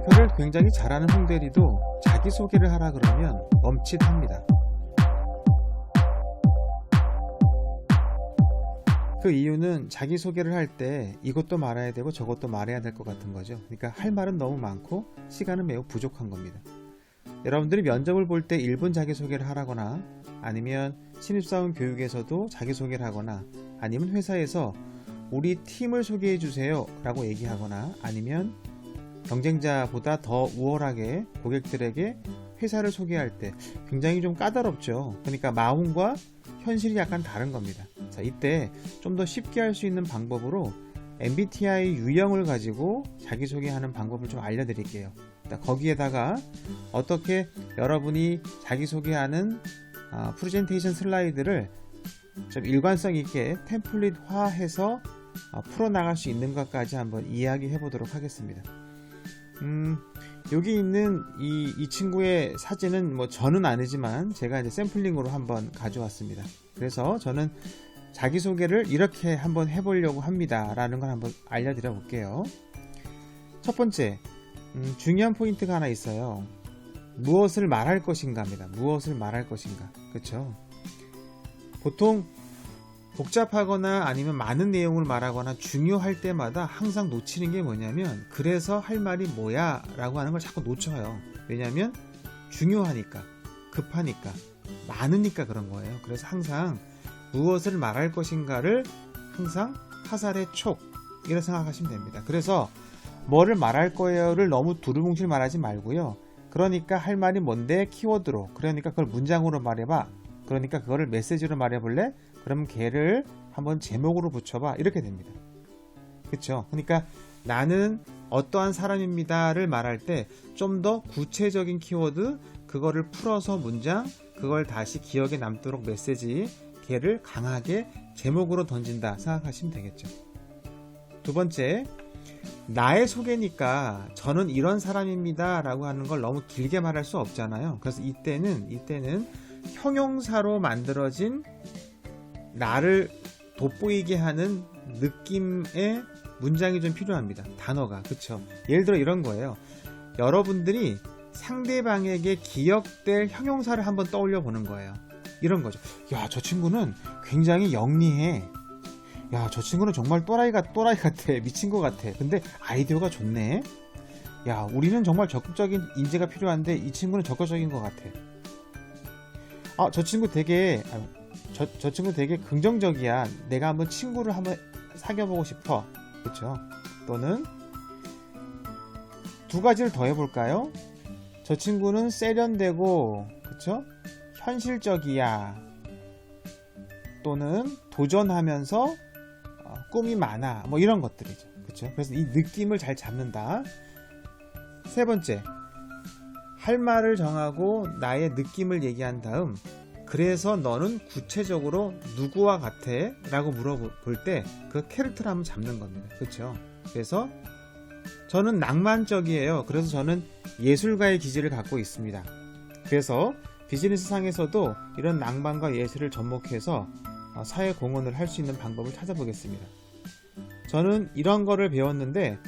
발표를 굉장히 잘하는 홍대리도 자기소개를 하라 그러면 멈칫합니다. 그 이유는 자기소개를 할 때 이것도 말해야 되고 저것도 말해야 될 것 같은 거죠. 그러니까 할 말은 너무 많고 시간은 매우 부족한 겁니다. 여러분들이 면접을 볼 때 1분 자기소개를 하라거나 아니면 신입사원 교육에서도 자기소개를 하거나 아니면 회사에서 우리 팀을 소개해 주세요 라고 얘기하거나 아니면 경쟁자보다 더 우월하게 고객들에게 회사를 소개할 때 굉장히 좀 까다롭죠. 그러니까 마음과 현실이 약간 다른 겁니다. 자, 이때 좀 더 쉽게 할 수 있는 방법으로 MBTI 유형을 가지고 자기소개하는 방법을 좀 알려드릴게요. 자, 거기에다가 어떻게 여러분이 자기소개하는 아, 프레젠테이션 슬라이드를 좀 일관성 있게 템플릿화해서 아, 풀어나갈 수 있는 것까지 한번 이야기해 보도록 하겠습니다. 음, 여기 있는 이, 이 친구의 사진은 뭐 저는 아니지만 제가 이제 샘플링으로 한번 가져왔습니다. 그래서 저는 자기소개를 이렇게 한번 해보려고 합니다. 라는 걸 한번 알려드려 볼게요. 첫 번째, 음, 중요한 포인트가 하나 있어요. 무엇을 말할 것인가 합니다. 무엇을 말할 것인가. 그쵸? 보통 복잡하거나 아니면 많은 내용을 말하거나 중요할 때마다 항상 놓치는 게 뭐냐면 그래서 할 말이 뭐야 라고 하는 걸 자꾸 놓쳐요. 왜냐면 중요하니까, 급하니까, 많으니까 그런 거예요. 그래서 항상 무엇을 말할 것인가를 항상 화살의 촉, 이라 생각하시면 됩니다. 그래서 뭐를 말할 거예요를 너무 두루뭉실 말하지 말고요. 그러니까 할 말이 뭔데 키워드로, 그러니까 그걸 문장으로 말해봐. 그러니까 그거를 메시지로 말해볼래? 그럼 걔를 한번 제목으로 붙여봐. 이렇게 됩니다. 그쵸? 그러니까 나는 어떠한 사람입니다를 말할 때 좀 더 구체적인 키워드, 그거를 풀어서 문장, 그걸 다시 기억에 남도록 메시지, 걔를 강하게 제목으로 던진다 생각하시면 되겠죠. 두 번째, 나의 소개니까 저는 이런 사람입니다 라고 하는 걸 너무 길게 말할 수 없잖아요. 그래서 이때는, 이때는 형용사로 만들어진 나를 돋보이게 하는 느낌의 문장이 좀 필요합니다. 단어가. 그쵸? 예를 들어 이런 거예요. 여러분들이 상대방에게 기억될 형용사를 한번 떠올려 보는 거예요. 이런 거죠. 야, 저 친구는 굉장히 영리해. 야, 저 친구는 정말 또라이가, 또라이 같아. 미친 것 같아. 근데 아이디어가 좋네. 야, 우리는 정말 적극적인 인재가 필요한데 이 친구는 적극적인 것 같아. 아, 저 친구 되게, 아, 저, 저 친구 되게 긍정적이야. 내가 한번 친구를 한번 사귀어보고 싶어. 그쵸? 또는 두 가지를 더 해볼까요? 저 친구는 세련되고, 그쵸? 현실적이야. 또는 도전하면서 어, 꿈이 많아. 뭐 이런 것들이죠. 그쵸? 그래서 이 느낌을 잘 잡는다. 세 번째. 할 말을 정하고 나의 느낌을 얘기한 다음 그래서 너는 구체적으로 누구와 같아? 라고 물어볼 때 그 캐릭터를 한번 잡는 겁니다. 그렇죠? 그래서 저는 낭만적이에요. 그래서 저는 예술가의 기질을 갖고 있습니다. 그래서 비즈니스 상에서도 이런 낭만과 예술을 접목해서 어, 사회 공헌을 할 수 있는 방법을 찾아보겠습니다. 저는 이런 거를 배웠는데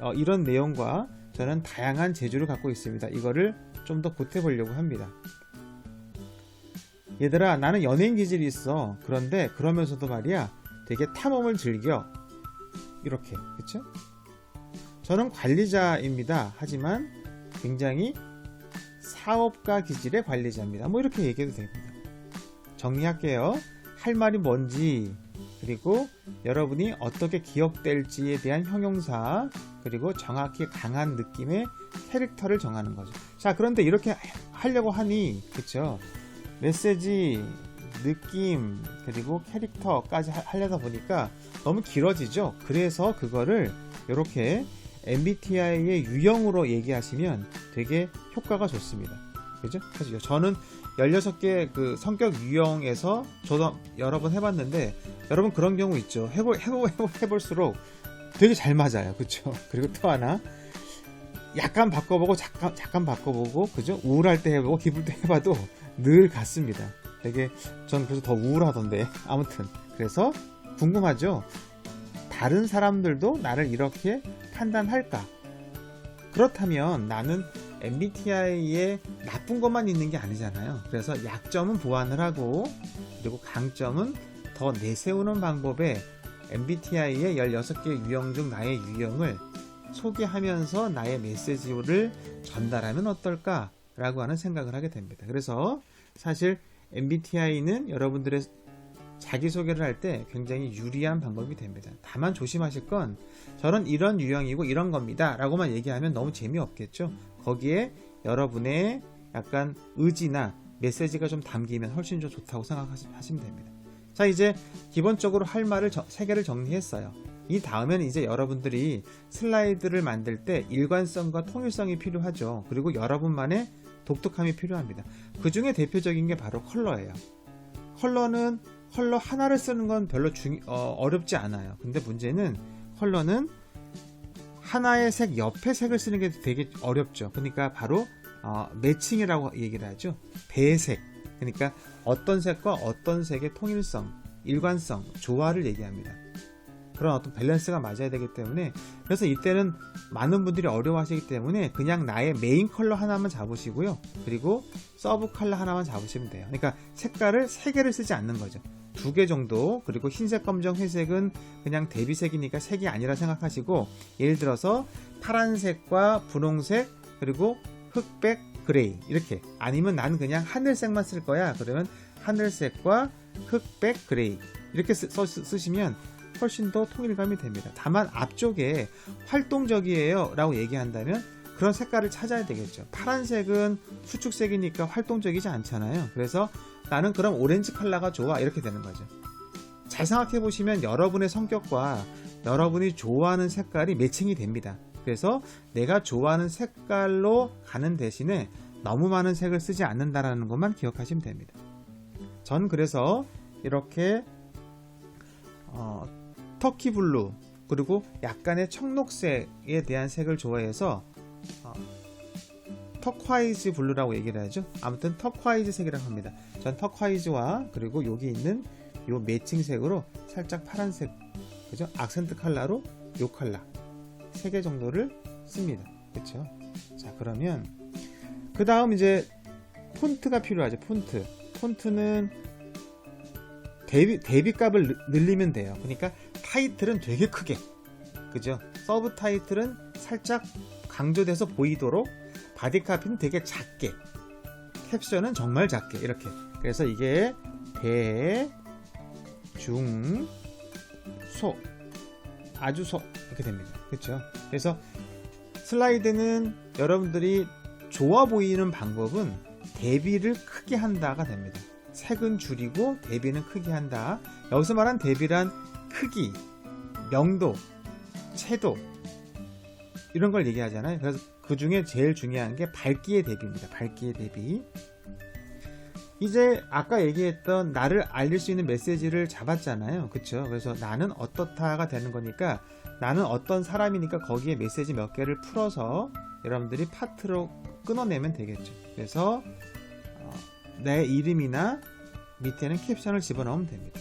어, 이런 내용과 저는 다양한 재주를 갖고 있습니다. 이거를 좀 더 보태보려고 합니다. 얘들아 나는 연예인 기질이 있어. 그런데 그러면서도 말이야 되게 탐험을 즐겨. 이렇게 그쵸? 저는 관리자입니다. 하지만 굉장히 사업가 기질의 관리자입니다. 뭐 이렇게 얘기해도 됩니다. 정리할게요 할 말이 뭔지 그리고 여러분이 어떻게 기억될지에 대한 형용사 그리고 정확히 강한 느낌의 캐릭터를 정하는 거죠 자 그런데 이렇게 하려고 하니 그쵸 메시지, 느낌, 그리고 캐릭터까지 하- 하려다 보니까 너무 길어지죠. 그래서 그거를 이렇게 MBTI의 유형으로 얘기하시면 되게 효과가 좋습니다. 그죠? 그래서 저는 16개 그 성격 유형에서 저도 여러 번 해봤는데 여러분 그런 경우 있죠. 해볼, 해볼, 해볼, 해볼수록 되게 잘 맞아요. 그쵸? 그리고 또 하나 약간 바꿔보고 잠깐 잠깐 바꿔보고 그죠? 우울할 때 해보고 기쁠 때 해봐도 늘 같습니다. 되게 전 그래서 더 우울하던데 아무튼 그래서 궁금하죠? 다른 사람들도 나를 이렇게 판단할까? 그렇다면 나는 MBTI에 나쁜 것만 있는 게 아니잖아요. 그래서 약점은 보완을 하고 그리고 강점은 더 내세우는 방법에 MBTI의 16개 유형 중 나의 유형을 소개하면서 나의 메시지를 전달하면 어떨까 라고 하는 생각을 하게 됩니다. 그래서 사실 MBTI는 여러분들의 자기소개를 할 때 굉장히 유리한 방법이 됩니다. 다만 조심하실 건 저는 이런 유형이고 이런 겁니다. 라고만 얘기하면 너무 재미없겠죠. 거기에 여러분의 약간 의지나 메시지가 좀 담기면 훨씬 좀 좋다고 생각하시면 됩니다. 자, 이제 기본적으로 할 말을 저- 세 개를 정리했어요. 이 다음에는 이제 여러분들이 슬라이드를 만들 때 일관성과 통일성이 필요하죠. 그리고 여러분만의 독특함이 필요합니다. 그 중에 대표적인 게 바로 컬러예요. 컬러는 컬러 하나를 쓰는 건 별로 중, 어, 어렵지 않아요. 근데 문제는 컬러는 하나의 색 옆에 색을 쓰는 게 되게 어렵죠. 그러니까 바로 어, 매칭이라고 얘기를 하죠. 배색. 그러니까 어떤 색과 어떤 색의 통일성, 일관성, 조화를 얘기합니다. 그런 어떤 밸런스가 맞아야 되기 때문에 그래서 이때는 많은 분들이 어려워하시기 때문에 그냥 나의 메인 컬러 하나만 잡으시고요. 그리고 서브 컬러 하나만 잡으시면 돼요. 그러니까 색깔을 세 개를 쓰지 않는 거죠. 두 개 정도 그리고 흰색, 검정, 회색은 그냥 대비색이니까 색이 아니라 생각하시고 예를 들어서 파란색과 분홍색 그리고 흑백, 그레이 이렇게 아니면 나는 그냥 하늘색만 쓸 거야 그러면 하늘색과 흑백, 그레이 이렇게 쓰, 써- 쓰시면 훨씬 더 통일감이 됩니다. 다만 앞쪽에 활동적이에요 라고 얘기한다면 그런 색깔을 찾아야 되겠죠. 파란색은 수축색이니까 활동적이지 않잖아요. 그래서 나는 그럼 오렌지 컬러가 좋아 이렇게 되는 거죠. 잘 생각해 보시면 여러분의 성격과 여러분이 좋아하는 색깔이 매칭이 됩니다. 그래서 내가 좋아하는 색깔로 가는 대신에 너무 많은 색을 쓰지 않는다라는 것만 기억하시면 됩니다. 전 그래서 이렇게 어, 터키 블루 그리고 약간의 청록색에 대한 색을 좋아해서 어, 터콰이즈 블루라고 얘기를 하죠. 아무튼 터콰이즈 색이라고 합니다. 전 터콰이즈와 그리고 여기 있는 요 매칭색으로 살짝 파란색 그죠? 악센트 컬러로 요 컬러 세개 정도를 씁니다. 그렇죠? 자 그러면 그 다음 이제 폰트가 필요하죠. 폰트 폰트는 대비 대비 값을 늘- 늘리면 돼요. 그러니까 타이틀은 되게 크게 그죠? 서브 타이틀은 살짝 강조돼서 보이도록 바디 카피는 되게 작게 캡션은 정말 작게 이렇게. 그래서 이게 대, 중, 소 아주 소 이렇게 됩니다. 그렇죠 그래서 슬라이드는 여러분들이 좋아 보이는 방법은 대비를 크게 한다가 됩니다. 색은 줄이고 대비는 크게 한다. 여기서 말한 대비란 크기 명도 채도 이런 걸 얘기하잖아요. 그래서 그 중에 제일 중요한 게 밝기의 대비입니다. 밝기의 대비. 이제 아까 얘기했던 나를 알릴 수 있는 메시지를 잡았잖아요. 그쵸? 그래서 나는 어떻다가 되는 거니까 나는 어떤 사람이니까 거기에 메시지 몇 개를 풀어서 여러분들이 파트로 끊어내면 되겠죠. 그래서 어, 내 이름이나 밑에는 캡션을 집어넣으면 됩니다.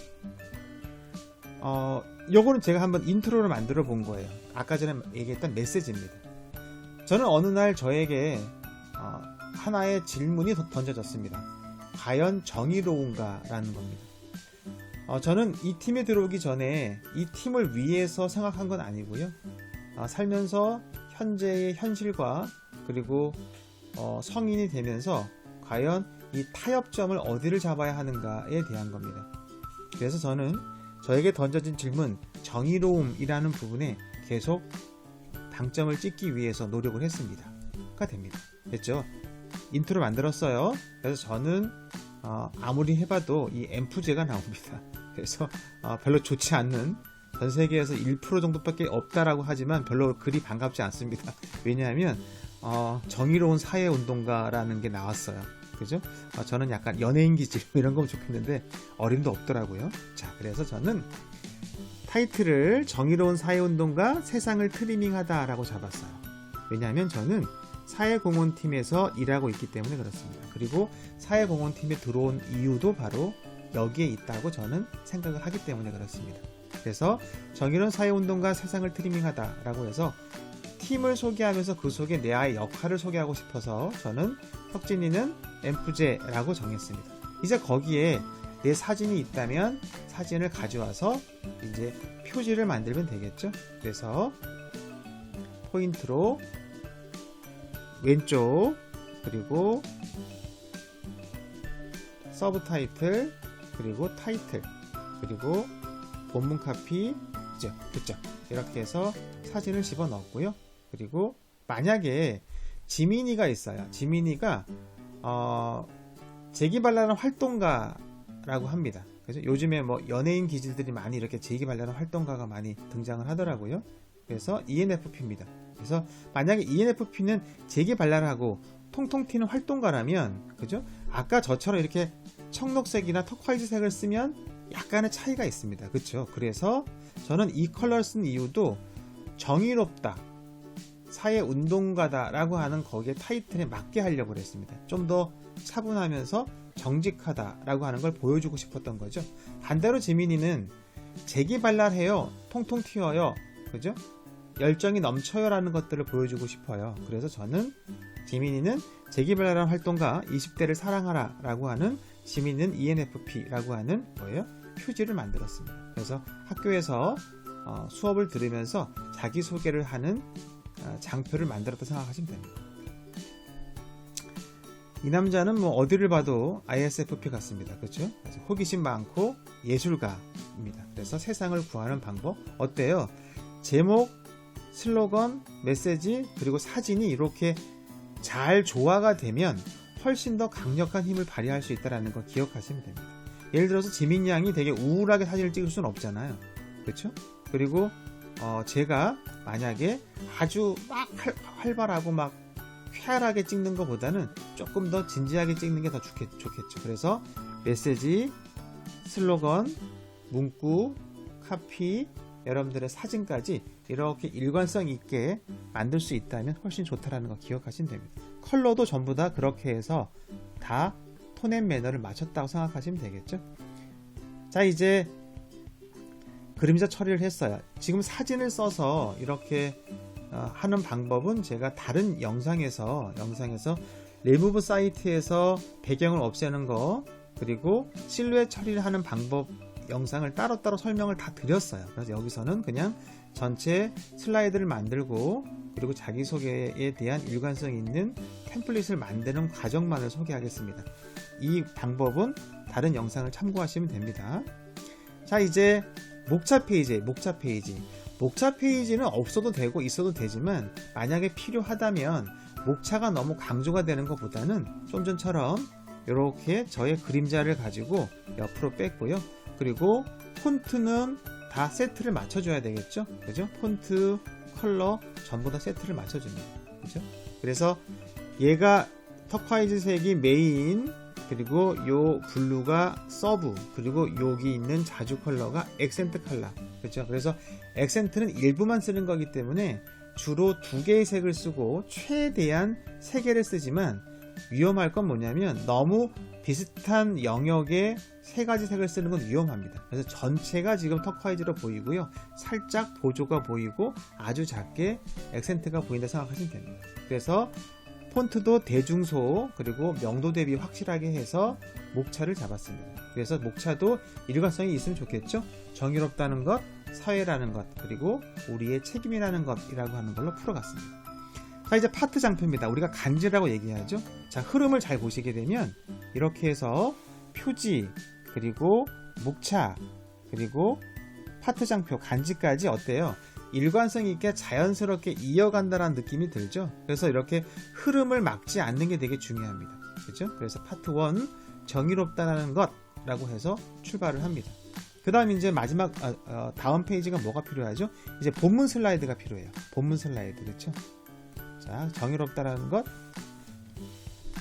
어, 요거는 제가 한번 인트로를 만들어 본 거예요. 아까 전에 얘기했던 메시지입니다. 저는 어느 날 저에게 어, 하나의 질문이 던- 던져졌습니다. 과연 정의로운가? 라는 겁니다. 어, 저는 이 팀에 들어오기 전에 이 팀을 위해서 생각한 건 아니고요. 어, 살면서 현재의 현실과 그리고 어, 성인이 되면서 과연 이 타협점을 어디를 잡아야 하는가에 대한 겁니다. 그래서 저는 저에게 던져진 질문 정의로움이라는 부분에 계속 방점을 찍기 위해서 노력을 했습니다.가 됩니다. 됐죠? 인트로 만들었어요. 그래서 저는 어, 아무리 해봐도 이 앰프제가 나옵니다. 그래서 어, 별로 좋지 않는 전 세계에서 1% 정도밖에 없다라고 하지만 별로 그리 반갑지 않습니다. 왜냐하면 어, 정의로운 사회 운동가라는 게 나왔어요. 그죠? 어, 저는 약간 연예인 기질 이런 거면 좋겠는데 어림도 없더라고요. 자, 그래서 저는 타이틀을 정의로운 사회운동가 세상을 트리밍하다 라고 잡았어요. 왜냐하면 저는 사회공헌팀에서 일하고 있기 때문에 그렇습니다. 그리고 사회공헌팀에 들어온 이유도 바로 여기에 있다고 저는 생각을 하기 때문에 그렇습니다. 그래서 정의로운 사회운동가 세상을 트리밍하다 라고 해서 팀을 소개하면서 그 속에 내 아이 역할을 소개하고 싶어서 저는 혁진이는 엠프제라고 정했습니다. 이제 거기에 내 사진이 있다면 사진을 가져와서 이제 표지를 만들면 되겠죠. 그래서 포인트로 왼쪽 그리고 서브 타이틀 그리고 타이틀 그리고 본문 카피 그죠? 그죠 이렇게 해서 사진을 집어 넣었고요. 그리고 만약에 지민이가 있어요. 지민이가 어, 재기발랄한 활동가 라고 합니다 그래서 요즘에 뭐 연예인 기질들이 많이 이렇게 재기발랄한 활동가가 많이 등장을 하더라고요 그래서 ENFP입니다 그래서 만약에 ENFP는 재기발랄하고 통통 튀는 활동가라면 그죠 아까 저처럼 이렇게 청록색이나 터콰이즈색을 쓰면 약간의 차이가 있습니다. 그렇죠? 그래서 저는 이 컬러를 쓴 이유도 정의롭다, 사회 운동가다라고 하는 거기에 타이틀에 맞게 하려고 그랬습니다. 좀 더 차분하면서 정직하다라고 하는 걸 보여주고 싶었던 거죠. 반대로 재민이는 재기발랄해요, 통통 튀어요, 그죠? 열정이 넘쳐요라는 것들을 보여주고 싶어요. 그래서 저는 지민이는 재기발랄한 활동가 20대를 사랑하라라고 하는 지민은 E ENFP라고 하는 뭐예요? 표지를 만들었습니다. 그래서 학교에서 어, 수업을 들으면서 자기 소개를 하는 어, 장표를 만들었다 생각하시면 됩니다. 이 남자는 뭐 어디를 봐도 ISFP 같습니다. 그렇죠? 호기심 많고 예술가입니다. 그래서 세상을 구하는 방법 어때요? 제목, 슬로건, 메시지 그리고 사진이 이렇게 잘 조화가 되면 훨씬 더 강력한 힘을 발휘할 수 있다는 걸 기억하시면 됩니다. 예를 들어서 지민 양이 되게 우울하게 사진을 찍을 수는 없잖아요. 그렇죠? 그리고 어, 제가 만약에 아주 막 활, 활발하고 막 쾌활하게 찍는 것보다는 조금 더 진지하게 찍는 게 더 좋겠, 좋겠죠. 그래서 메시지, 슬로건, 문구, 카피, 여러분들의 사진까지 이렇게 일관성 있게 만들 수 있다면 훨씬 좋다라는 거 기억하시면 됩니다. 컬러도 전부 다 그렇게 해서 다 톤앤 매너를 맞췄다고 생각하시면 되겠죠. 자, 이제 그림자 처리를 했어요. 지금 사진을 써서 이렇게 어, 하는 방법은 제가 다른 영상에서 영상에서 리무브 사이트에서 배경을 없애는 거 그리고 실루엣 처리를 하는 방법 영상을 따로따로 설명을 다 드렸어요. 그래서 여기서는 그냥 전체 슬라이드를 만들고 그리고 자기소개에 대한 일관성 있는 템플릿을 만드는 과정만을 소개하겠습니다. 이 방법은 다른 영상을 참고하시면 됩니다. 자, 이제 목차 페이지, 목차 페이지. 목차 페이지는 없어도 되고 있어도 되지만 만약에 필요하다면 목차가 너무 강조가 되는 것보다는 좀 전처럼 이렇게 저의 그림자를 가지고 옆으로 뺐고요. 그리고 폰트는 다 세트를 맞춰줘야 되겠죠? 그죠? 폰트, 컬러 전부 다 세트를 맞춰줍니다. 그죠? 그래서 얘가 터콰이즈 색이 메인, 그리고 요 블루가 서브, 그리고 여기 있는 자주 컬러가 액센트 컬러. 그렇죠? 그래서 액센트는 일부만 쓰는 거기 때문에 주로 두 개의 색을 쓰고 최대한 세 개를 쓰지만 위험할 건 뭐냐면 너무 비슷한 영역에 세 가지 색을 쓰는 건 위험합니다. 그래서 전체가 지금 터콰이즈로 보이고요. 살짝 보조가 보이고 아주 작게 액센트가 보인다 생각하시면 됩니다. 그래서 폰트도 대중소 그리고 명도 대비 확실하게 해서 목차를 잡았습니다. 그래서 목차도 일관성이 있으면 좋겠죠. 정의롭다는 것, 사회라는 것, 그리고 우리의 책임이라는 것이라고 하는 걸로 풀어갔습니다. 자 이제 파트 장표입니다. 우리가 간지라고 얘기하죠. 자 흐름을 잘 보시게 되면 이렇게 해서 표지 그리고 목차 그리고 파트 장표 간지까지 어때요? 일관성 있게 자연스럽게 이어간다는 느낌이 들죠. 그래서 이렇게 흐름을 막지 않는 게 되게 중요합니다. 그렇죠? 그래서 파트 1 정의롭다는 것라고 해서 출발을 합니다. 그 다음 이제 마지막 어, 어, 다음 페이지가 뭐가 필요하죠? 이제 본문 슬라이드가 필요해요. 본문 슬라이드 그렇죠? 자 정의롭다라는 것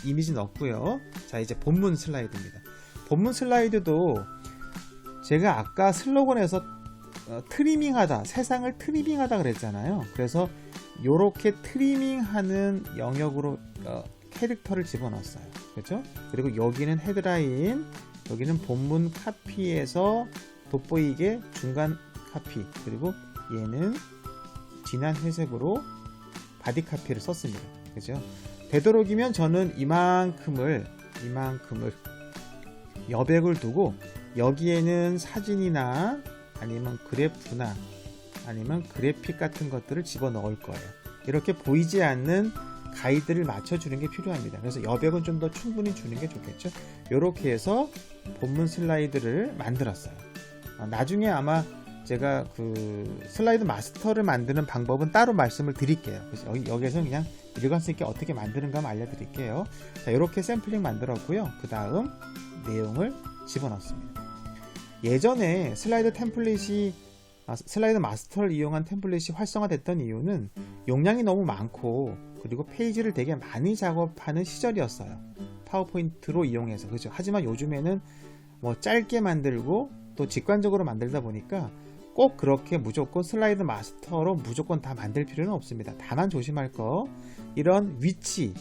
이미지 넣고요. 자 이제 본문 슬라이드입니다. 본문 슬라이드도 제가 아까 슬로건에서 어, 트리밍하다 세상을 트리밍하다 그랬잖아요. 그래서 이렇게 트리밍하는 영역으로 어, 캐릭터를 집어넣었어요. 그렇죠? 그리고 여기는 헤드라인, 여기는 본문 카피에서 돋보이게 중간 카피, 그리고 얘는 진한 회색으로 바디 카피를 썼습니다. 그죠? 되도록이면 저는 이만큼을 이만큼을 여백을 두고 여기에는 사진이나 아니면 그래프나 아니면 그래픽 같은 것들을 집어 넣을 거예요. 이렇게 보이지 않는 가이드를 맞춰주는 게 필요합니다. 그래서 여백은 좀 더 충분히 주는 게 좋겠죠. 이렇게 해서 본문 슬라이드를 만들었어요. 아, 나중에 아마 제가 그 슬라이드 마스터를 만드는 방법은 따로 말씀을 드릴게요. 그래서 여기, 여기에서 그냥 일관성 있게 어떻게 만드는가 한번 알려드릴게요. 자, 이렇게 샘플링 만들었고요. 그 다음 내용을 집어넣습니다. 예전에 슬라이드 템플릿이 아, 슬라이드 마스터를 이용한 템플릿이 활성화됐던 이유는 용량이 너무 많고 그리고 페이지를 되게 많이 작업하는 시절이었어요. 파워포인트로 이용해서 그죠. 하지만 요즘에는 뭐 짧게 만들고 또 직관적으로 만들다 보니까 꼭 그렇게 무조건 슬라이드 마스터로 무조건 다 만들 필요는 없습니다. 다만 조심할 거 이런 위치,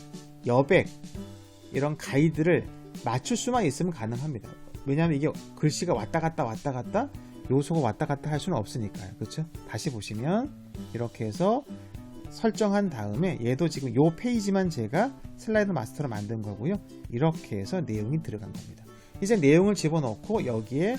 여백 이런 가이드를 맞출 수만 있으면 가능합니다. 왜냐하면 이게 글씨가 왔다 갔다 왔다 갔다 요소가 왔다 갔다 할 수는 없으니까요. 그렇죠? 다시 보시면 이렇게 해서 설정한 다음에 얘도 지금 요 페이지만 제가 슬라이드 마스터로 만든 거고요. 이렇게 해서 내용이 들어간 겁니다. 이제 내용을 집어넣고 여기에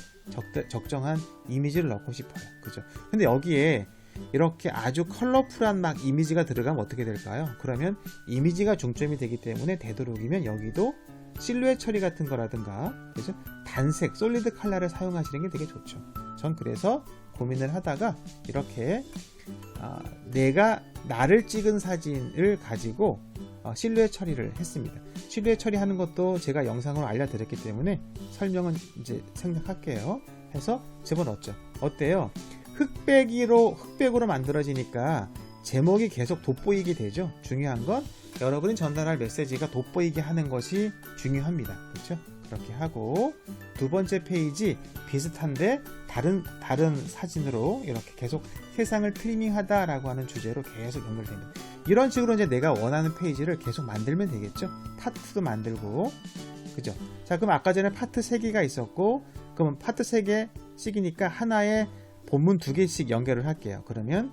적, 정한 이미지를 넣고 싶어요. 그죠? 근데 여기에 이렇게 아주 컬러풀한 막 이미지가 들어가면 어떻게 될까요? 그러면 이미지가 중점이 되기 때문에 되도록이면 여기도 실루엣 처리 같은 거라든가 그죠? 단색, 솔리드 컬러를 사용하시는 게 되게 좋죠. 전 그래서 고민을 하다가 이렇게 아, 내가 나를 찍은 사진을 가지고 어, 실루엣 처리를 했습니다. 실루엣 처리하는 것도 제가 영상으로 알려드렸기 때문에 설명은 이제 생략할게요. 해서 집어넣었죠. 어때요? 흑백으로 흑백으로 만들어지니까 제목이 계속 돋보이게 되죠. 중요한 건 여러분이 전달할 메시지가 돋보이게 하는 것이 중요합니다. 그렇죠? 그렇게 하고 두 번째 페이지 비슷한데 다른 다른 사진으로 이렇게 계속 세상을 트리밍하다라고 하는 주제로 계속 연결됩니다. 이런 식으로 이제 내가 원하는 페이지를 계속 만들면 되겠죠. 파트도 만들고 그죠? 자 그럼 아까 전에 파트 3개가 있었고 그러면 파트 3개씩이니까 하나에 본문 두 개씩 연결을 할게요. 그러면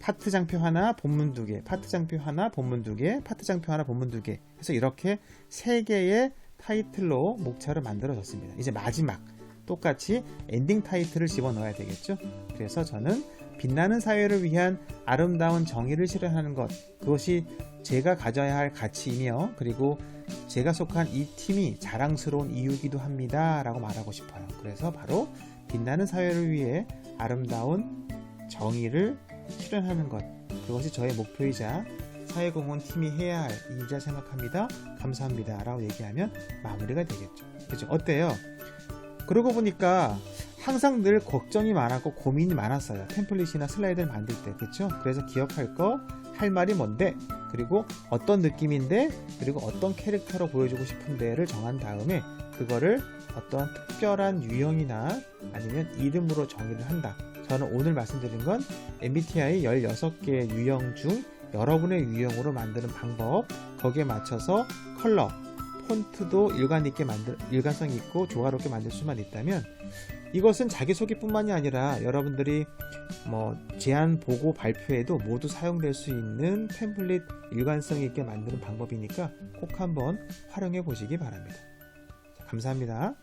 파트 장표 하나, 본문 두 개, 파트 장표 하나, 본문 두 개, 파트 장표 하나, 본문 두 개. 해서 이렇게 세 개의 타이틀로 목차를 만들어졌습니다. 이제 마지막 똑같이 엔딩 타이틀을 집어넣어야 되겠죠. 그래서 저는 빛나는 사회를 위한 아름다운 정의를 실현하는 것 그것이 제가 가져야 할 가치이며 그리고 제가 속한 이 팀이 자랑스러운 이유기도 합니다 라고 말하고 싶어요 그래서 바로 빛나는 사회를 위해 아름다운 정의를 실현하는 것 그것이 저의 목표이자 사회공헌 팀이 해야 할 일이라 생각합니다 감사합니다 라고 얘기하면 마무리가 되겠죠 그죠 어때요 그러고 보니까 항상 늘 걱정이 많았고 고민이 많았어요. 템플릿이나 슬라이드를 만들 때. 그쵸? 그래서 기억할 거, 할 말이 뭔데, 그리고 어떤 느낌인데, 그리고 어떤 캐릭터로 보여주고 싶은데를 정한 다음에 그거를 어떤 특별한 유형이나 아니면 이름으로 정의를 한다. 저는 오늘 말씀드린 건 MBTI 16개의 유형 중 여러분의 유형으로 만드는 방법, 거기에 맞춰서 컬러, 폰트도 일관 있게 만들, 일관성 있고 조화롭게 만들 수만 있다면 이것은 자기소개뿐만이 아니라 여러분들이 뭐 제안 보고 발표에도 모두 사용될 수 있는 템플릿 일관성 있게 만드는 방법이니까 꼭 한번 활용해 보시기 바랍니다. 감사합니다.